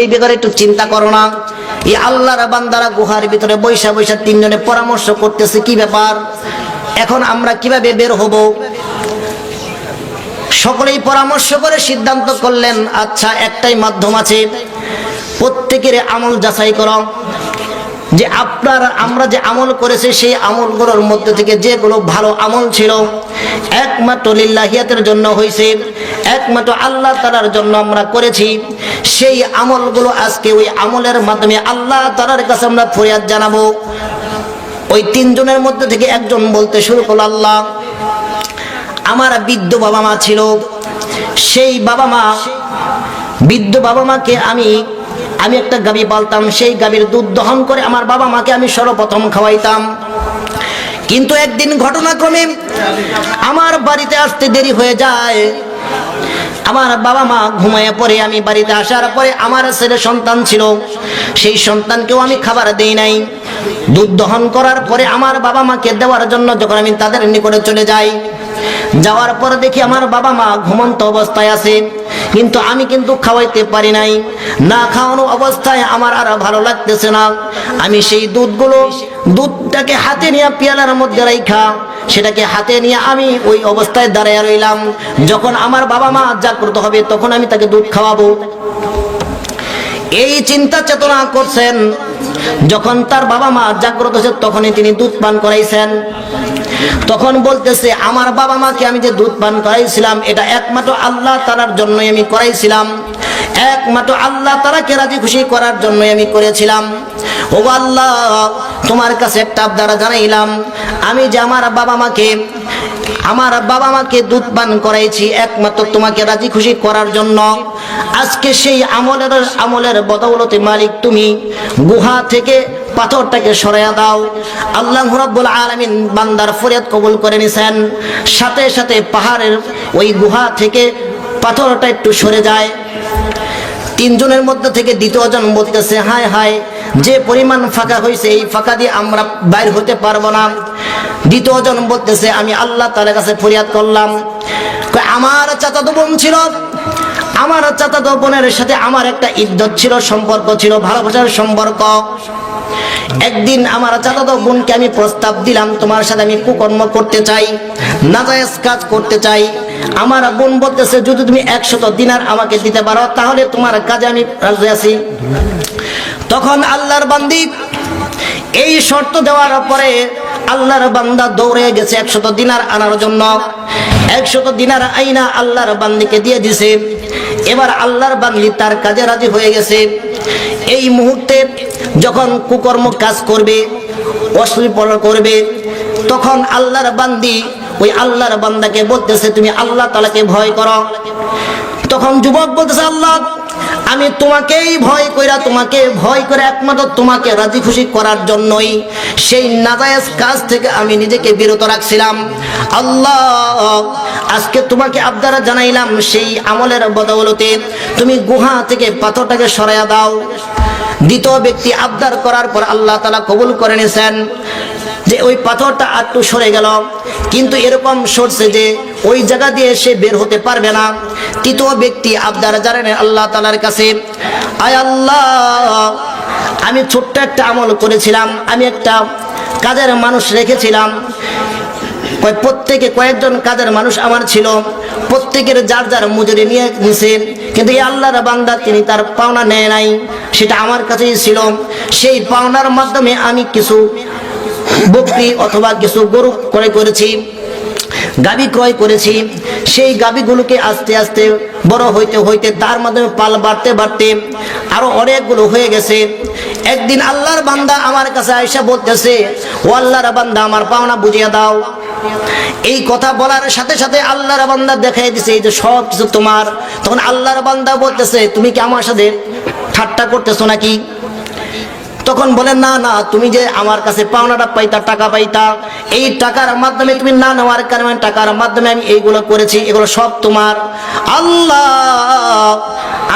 এই ব্যাপারে একটু চিন্তা করো না। এই আল্লাহর বান্দারা গুহার ভিতরে বৈশা বৈশা তিনজনে পরামর্শ করতেছে, কি ব্যাপার? এখন আমরা কীভাবে বের হব? সকলেই পরামর্শ করে সিদ্ধান্ত করলেন আচ্ছা একটাই মাধ্যম আছে, প্রত্যেকের আমল যাচাই করো। যে আপনার, আমরা যে আমল করেছি, সেই আমলগুলোর মধ্যে থেকে যেগুলো ভালো আমল ছিল, একমাত্র লিল্লাহিয়াতের জন্য হয়েছে, একমাত্র আল্লাহ তালার জন্য আমরা করেছি। সেই আমলগুলো আজকে ওই আমলের মাধ্যমে আল্লাহ তালার কাছে আমরা ফরিয়াদ জানাব। ওই তিনজনের মধ্যে থেকে একজন বলতে শুরু করল, আল্লাহ, আমার বৃদ্ধ বাবা মা ছিল। সেই বাবা মা, বৃদ্ধ বাবা মাকে আমি আমি একটা গাবি পালতাম, সেই গাবির দুধ দহন করে আমার বাবা মাকে আমি সর্বপ্রথম খাওয়াইতাম। কিন্তু একদিন ঘটনাক্রমে আমার বাড়িতে আসতে দেরি হয়ে যায়। আমার বাবা মা ঘুমায় পরে আমি বাড়িতে আসার পরে আমার ছেলে সন্তান ছিল। সেই সন্তানকেও আমি খাবার দেই নাই। দুধ দহন করার পরে আমার বাবা মাকে দেওয়ার জন্য যখন আমি তাদের নিকটে চলে যাই, যাওয়ার পরে দেখি আমার বাবা মা ঘুমন্ত অবস্থায় আছে। কিন্তু আমি কিন্তু খাওয়াইতে পারি নাই। না খাওয়ানো অবস্থায় আমার আর ভালো লাগতেছে না। আমি সেই দুধগুলো দুধটাকে হাতে নিয়ে পেয়ালার মধ্যে রাইখা, সেটাকে হাতে নিয়ে আমি ওই অবস্থায় দাঁড়ায় রইলাম। যখন আমার বাবা মা জাগ্রত হবে, তখন আমি তাকে দুধ খাওয়াবো। এই চিন্তা চেতনা করছেন। যখন তার বাবা মা জাগ্রত হয়েছে, তখনই তিনি দুধ পান করাইছেন। তখন বলতেছে, আমার বাবা মাকে আমি যে দুধ পান করাইছিলাম, এটা একমাত্র আল্লাহ তালার জন্যই আমি করাইছিলাম। একমাত্র আল্লাহ তালাকে রাজি খুশি করার জন্যই আমি করেছিলাম। ও আল্লাহ, তোমার কাছে একটা দ্বারা জানাইলাম। আমি যে আমার বাবা মাকে, আমার বাবা মাকে দুধ পান করাইছি, একমাত্র তোমাকে রাজি খুশি করার জন্য। আজকে সেই আমলের আমলের বদৌলতে মালিক তুমি। গুহা থেকে পাথরটাকে সরাইয়া দাও। আল্লাহ রাব্বুল আলামিন বান্দার ফরিয়াদ কবুল করে নিছেন। সাথে সাথে পাহাড়ের ওই গুহা থেকে পাথরটা একটু সরে যায়। তিনজনের মধ্যে থেকে দ্বিতীয়জন বলতেছে, হায় হায়, যে পরিমাণ ফাঁকা হয়েছে এই ফাঁকা দিয়ে আমরা বাইর হতে পারব না। দ্বিতীয়জন বলতেছে, আমি আল্লাহ তালের কাছে ফরিয়াদ করলাম। আমার চাচাতো বোন ছিল। আমার চাচাতো বোনের সাথে আমার একটা ইদ্যত ছিল, সম্পর্ক ছিল, ভালোবাসার সম্পর্ক। একদিন আমার চাচাতো বোনকে আমি প্রস্তাব দিলাম, তোমার সাথে আমি কুকর্ম করতে চাই, নাজায়েজ কাজ করতে চাই। আমার বোন বলতেছে, যদি তুমি একশত দিনার আমাকে দিতে পারো, তাহলে তোমার কাজে আমি রাজি আছি। তখন আল্লাহর বান্দি এই শর্ত দেওয়ার পরে আল্লাহর বান্দা দৌড়ে গেছে একশত দিনার আনার জন্য। একশত দিনার আইনা আল্লাহর বান্দিকে দিয়ে দিছে। এবার আল্লাহর বান্দি তার কাজে রাজি হয়ে গেছে। এই মুহূর্তে যখন কুকর্ম কাজ করবে অশ্লীল করবে, তখন আল্লাহর বান্দি ওই আল্লাহর বান্দাকে বলতেছে, তুমি আল্লাহ তালাকে ভয় করো। তখন যুবক বলতেছে, আল্লাহ আমি তোমাকেই ভয় কইরা, তোমাকে ভয় করে একমাত্র তোমাকে রাজি খুশি করার জন্যই সেই নাজায়েজ কাজ থেকে আমি নিজেকে বিরত রাখছিলাম। আল্লাহ, আজকে তোমাকে আবদারা জানাইলাম সেই আমলের বদৌলতে। তুমি গুহা থেকে পাথরটাকে সরাইয়া দাও। দ্বিতীয় ব্যক্তি আবদার করার পর আল্লাহ তালা কবুল করে নিয়েছেন যে ওই পাথরটা একটু সরে গেল। কিন্তু এরকম সরছে যে ওই জায়গা দিয়ে সে বের হতে পারবে না। তৃতীয় ব্যক্তি আবদার জানেন আল্লাহ তালার কাছে, আয় আল্লাহ, আমি ছোট্ট একটা আমল করেছিলাম, আমি একটা কাজের মানুষ রেখেছিলাম। প্রত্যেকে কয়েকজন কাজের মানুষ আমার ছিল, প্রত্যেকের যার যার মজুরি নিয়ে নিছেন কিন্তু এই আল্লাহর বান্দা তিনি তার পাওনা নেয় নাই, সেটা আমার কাছেই ছিল। সেই পাওনার মাধ্যমে আমি কিছু বকরি অথবা কিছু গরু ক্রয় করেছি, গাবি ক্রয় করেছি, সেই গাবিগুলোকে আস্তে আস্তে বড় হইতে হইতে তার মাধ্যমে পাল বাড়তে বাড়তে আরও অনেকগুলো হয়ে গেছে। একদিন আল্লাহর বান্দা আমার কাছে আয়সা বলতেছে, ও আল্লাহর বান্দা, আমার পাওনা বুঝিয়ে দাও। এই কথা বলার সাথে সাথে আল্লাহর বান্দা দেখাই দিছে, এই যে সব কিছু তোমার। তখন আল্লাহর বান্দা বলতেছে, তুমি কি আমার সাথে ঠাট্টা করতেছো নাকি? তখন বলেন না না, তুমি যে আমার কাছে পাওনাটা পাইতা, টাকা পাইতা, এই টাকার মাধ্যমে তুমি না নেওয়ার কারণে টাকার মাধ্যমে আমি এইগুলো করেছি, এগুলো সব তোমার। আল্লাহ,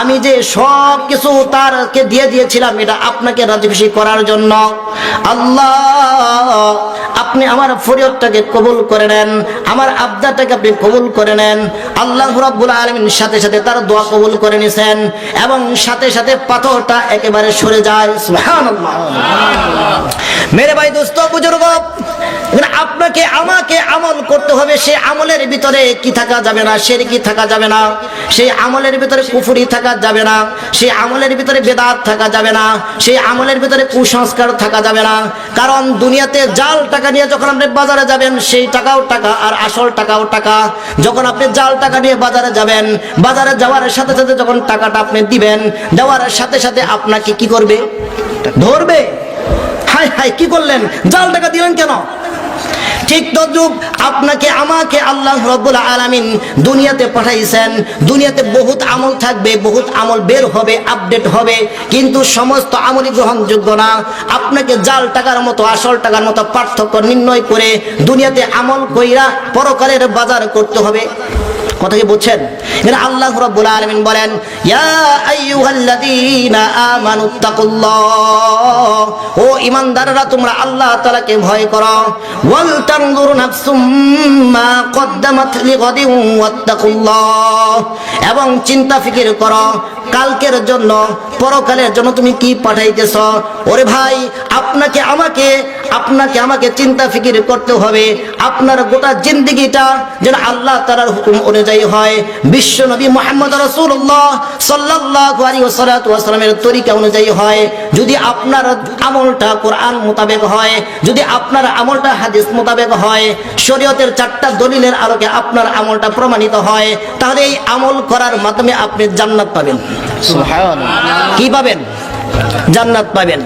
আমি যে সব কিছু তারকে দিয়ে দিয়েছিলাম, এটা আপনাকে রাজি খুশি করার জন্য। আল্লাহ, আপনি আমার ফরিয়তটাকে কবুল করে নেন, আমার আবদারটাকে আপনি কবুল করে নেন। আল্লাহ রাব্বুল আলামিন সাথে সাথে তার দোয়া কবুল করে নিছেন, এবং সাথে সাথে পাথরটা একেবারে সরে যায়। মেরে ভাই দোস্ত, বুজুর্গ আপনাকে, আমাকে আমল করতে হবে সেই আমলের ভিতরে কি থাকা যাবে না কি থাকা যাবে না সেই আমলের ভিতরে কুফুরি থাকা যাবে না সেই আমলের ভিতরে বেদাত থাকা যাবে না সেই আমলের ভিতরে কুসংস্কার থাকা যাবে না, কারণ দুনিয়াতে জাল টাকা নিয়ে যখন আপনি বাজারে যাবেন, সেই টাকাও টাকা আর আসল টাকাও টাকা। যখন আপনি জাল টাকা নিয়ে বাজারে যাবেন, বাজারে যাওয়ার সাথে সাথে যখন টাকাটা আপনি দিবেন, দেওয়ার সাথে সাথে আপনাকে কি করবে? ধরবে? হাই হাই কি করলেন? জাল টাকা দিলেন কেন? ঠিক তদ্রুপ আপনাকে, আমাকে আল্লাহ রব্বুল আলামিন দুনিয়াতে পাঠাইছেন। দুনিয়াতে বহুত আমল থাকবে, বহুত আমল বের হবে আপডেট হবে। কিন্তু সমস্ত আমলই গ্রহণযোগ্য না। আপনাকে জাল টাকার মতো, আসল টাকার মতো পার্থক্য নির্ণয় করে দুনিয়াতে আমল কইরা পরকালের বাজার করতে হবে। কথা কি বুঝছেন? এখানে আল্লাহ রব্বুল আলমিন বলেন ইয়া আইয়ুহাল্লাযীনা আমানুত্তাকুল্লাহ ও ঈমানদাররা তোমরা আল্লাহ তাআলাকে ভয় করো। ওয়াল তানজুর নাফসুম মা কদ্দামাত লিগাদিন ওয়াত্তাকুল্লাহ। এবং চিন্তা ফিকির করো, কালকের জন্য, পরকালের জন্য তুমি কি পাঠাইতেছ? ওরে ভাই, আপনাকে আমাকে আপনাকে আমাকে চিন্তা ফিকির করতে হবে। আপনার গোটা জিন্দগিটা যেন আল্লাহ তালার হুকুম অনুযায়ী হয়। বিশ্ব নবী মোহাম্মদ রসুল্লাহ সাল্লাহ আলী ওসালামের তরিকা অনুযায়ী হয়। যদি আপনার আমলটা কোরআন মোতাবেক হয়। যদি আপনার আমলটা হাদিস মোতাবেক হয় শরীয়তের চারটা দলিলের আলোকে আপনার আমলটা প্রমাণিত হয় তাহলে এই আমল করার মাধ্যমে আপনি জান্নাত পাবেন। কি পাবেন? জান্নাত পাবেন।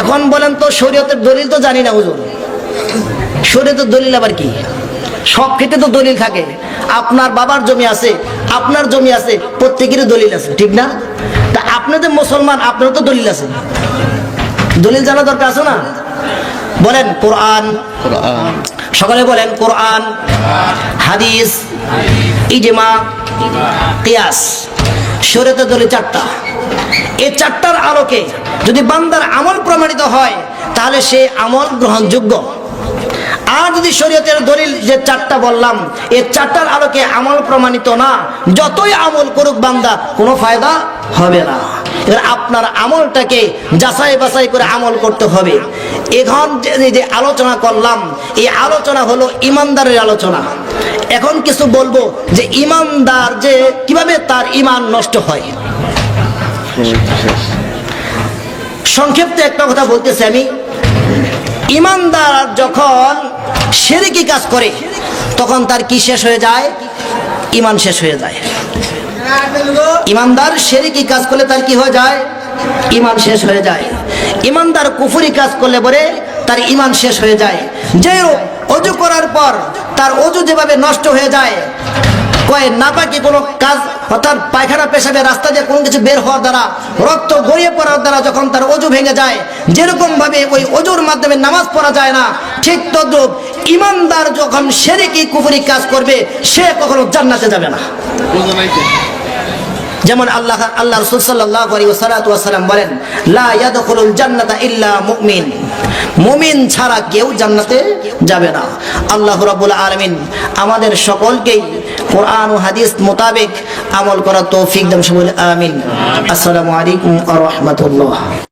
এখন বলেন তো শরীয়তের দলিল তো জানি না হুজুর। শরীয়তের দলিল আবার কি? সব ক্ষেত্রে তো দলিল থাকে। আপনার বাবার জমি আছে আপনার জমি আছে প্রত্যেকেরই দলিল আছে ঠিক না? তা আপনাদের মুসলমান আপনার তো দলিল আছে। দলিল জানা দরকার আছে না? বলেন, কোরআন। সকালে বলেন, কোরআন, হাদিস, ইজমা, কিয়াস। শরীয়তের দলিল চারটা। এই চারটার আলোকে যদি বান্দার আমল প্রমাণিত হয়, তাহলে সে আমল গ্রহণযোগ্য। আর যদি শরীয়তের দলিল যে চারটা বললাম, এই চারটার আলোকে আমল প্রমাণিত না, যতই আমল করুক বান্দা, কোনো ফায়দা হবে না। এবার আপনার আমলটাকে যাচাই বাছাই করে আমল করতে হবে। এখন যে আলোচনা করলাম, এই আলোচনা হলো ইমানদারের আলোচনা। এখন কিছু বলব যে ইমানদার যে কীভাবে তার ইমান নষ্ট হয়। সংক্ষিপ্ত একটা কথা বলতেছি আমি। ইমানদার যখন সেরেকি কাজ করে, তখন তার কি শেষ হয়ে যায়? ইমান শেষ হয়ে যায়। ইমানদার সেরেকি কাজ করলে তার কি হয়ে যায়? ইমান শেষ হয়ে যায়। ইমানদার কুফুরি কাজ করলে পরে তার ইমান শেষ হয়ে যায়। যে অজু করার পর তার অজু যেভাবে নষ্ট হয়ে যায়, কয় নাপাকি কোনো কাজ অর্থাৎ পায়খানা পেশাবে রাস্তা দিয়ে কোনো কিছু বের হওয়ার দ্বারা, রক্ত গড়িয়ে পড়ার দ্বারা যখন তার অজু ভেঙে যায় যেরকম ভাবে ওই অজুর মাধ্যমে নামাজ পড়া যায় না, ঠিক তদ্রুপ ইমানদার যখন সেরে কি কুফুরি কাজ করবে, সে কখনো জান্নাতে যাবে না। যেমন আল্লাহ আল্লাহ রসুল সাল্লাহ আলী ওসালাম বলেন, লা ইয়াদখুলুল জান্নাতা ইল্লা মুমিন। মুমিন ছাড়া কেউ জান্নাতে যাবে না। আল্লাহ রাব্বুল আলামিন আমাদের সকলকেই কোরআন ও হাদিস মোতাবেক আমল করা তৌফিক দাম সবুল আমিন। আসসালামু আলাইকুম রাহমাতুল্লাহ।